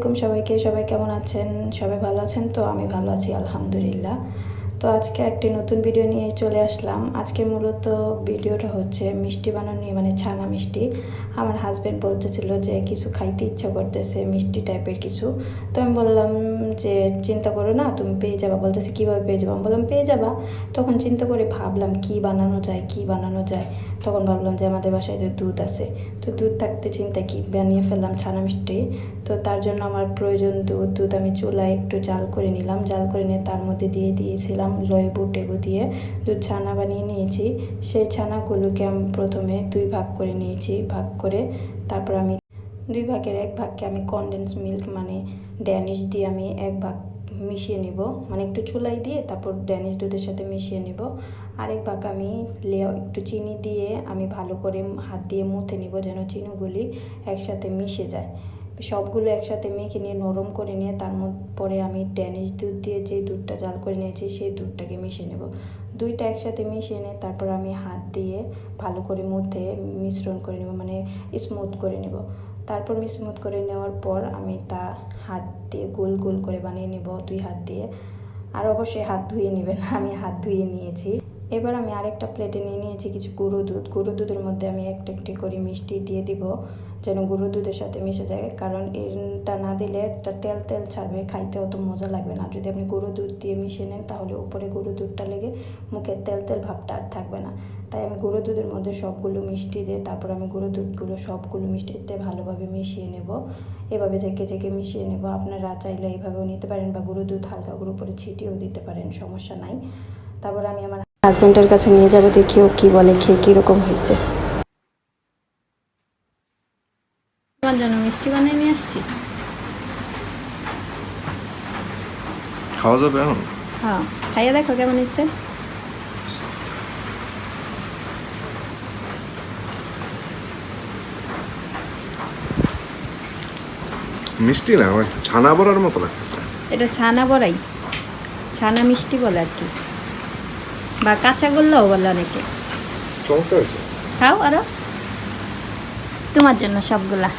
আলাইকুম সবাইকে। সবাই কেমন আছেন? সবাই ভালো আছেন? তো আমি ভালো আছি আলহামদুলিল্লাহ। তো আজকে একটি নতুন ভিডিও নিয়ে চলে আসলাম। আজকে মূলত ভিডিওটা হচ্ছে মিষ্টি বানানো নিয়ে মানে ছানা মিষ্টি। আমার হাজব্যান্ড বলতেছিল যে কিছু খাইতে ইচ্ছা করতেছে, মিষ্টি টাইপের কিছু। তো আমি বললাম যে, চিন্তা করো না, তুমি পেয়ে যাবা। বলতেছে, কীভাবে পেয়ে যাব? আমি বললাম, পেয়ে যাবা। তখন চিন্তা করে ভাবলাম, কি বানানো যায়, কি বানানো যায়? তখন ভাবলাম যে আমাদের বাসায় তো দুধ আছে, তো দুধ থাকতে চিন্তা কি? বানিয়ে ফেললাম ছানা মিষ্টি। তো তার জন্য আমার প্রয়োজন দুধ দুধ আমি চুলায় একটু জাল করে নিলাম। জাল করে নিয়ে তার মধ্যে দিয়ে দিয়েছিলাম লেবু টেবু দিয়ে দুধ ছানা বানিয়ে নিয়েছি। সেই ছানাগুলোকে আমি প্রথমে দুই ভাগ করে নিয়েছি। ভাগ করে তারপর আমি দুই ভাগের এক ভাগকে আমি কনডেন্স মিল্ক মানে ড্যানিশ দিয়ে আমি এক ভাগ মিশিয়ে নিব। মানে একটু চুলাই দিয়ে তারপর ড্যানিশ দুধের সাথে মিশিয়ে নিব। আরেক ভাগ আমি লেয়া একটু চিনি দিয়ে আমি ভালো করে হাত দিয়ে মুথে নিব যেন চিনিগুলি একসাথে মিশে যায়। সবগুলো একসাথে মেখে নিয়ে নরম করে নিয়ে, তার পরে আমি ড্যানিশ দুধ দিয়ে যে দুধটা জাল করে নিয়েছি, সেই দুধটাকে মিশিয়ে নেব। দুইটা একসাথে মিশিয়ে নিয়ে তারপর আমি হাত দিয়ে ভালো করে মধ্যে মিশ্রণ করে নেব মানে স্মুথ করে নেব। তারপর স্মুথ করে নেওয়ার পর আমি তা হাত দিয়ে গোল গোল করে বানিয়ে নেব, দুই হাত দিয়ে। আর অবশ্যই হাত ধুয়ে নেবেন আমি হাত ধুয়ে নিয়েছি। এবার আমি আরেকটা প্লেটে নিয়ে নিয়েছি কিছু গুঁড়ো দুধ। গুঁড়ো দুধের মধ্যে আমি একটা একটি করে মিষ্টি দিয়ে দিব, যেন গুঁড়ো দুধের সাথে মিশে যায়। কারণ এটা না দিলে এটা তেল তেল ছাড়বে, খাইতে অত মজা লাগবে না। যদি আপনি গুঁড়ো দুধ দিয়ে মিশিয়ে নেন, তাহলে উপরে গুঁড়ো দুধটা লেগে মুখে তেল তেল ভাবটা আর থাকবে না। তাই আমি গুঁড়ো দুধের মধ্যে সবগুলো মিষ্টি দিয়ে, তারপর আমি গুঁড়ো দুধগুলো সবগুলো মিষ্টিতে ভালোভাবে মিশিয়ে নেব। এভাবে জেকে জেকে মিশিয়ে নেব। আপনারা চাইলে এইভাবেও নিতে পারেন বা গুঁড়ো দুধ হালকা গুঁড়ো করে ছিটিয়েও দিতে পারেন, সমস্যা নাই। তারপর আমি আমার হাজব্যান্ডের কাছে নিয়ে যাব দেখিও কি বলে খেয়ে কীরকম হয়েছে। তোমার জন্য মিষ্টি বানিয়ে নিয়ে আসছি? খাওয়া যাবে এখন? হ্যাঁ। খাইয়ে দেখো কেমন হয়েছে। মিষ্টি না আমার ছানা বড়ার মতো লাগতেছে। এটা ছানা বড়াই। ছানা মিষ্টি বলে আর কি। বা কাঁচা গোল্লাও বলে অনেকে। খাও আরও। তোমার জন্য সবগুলা।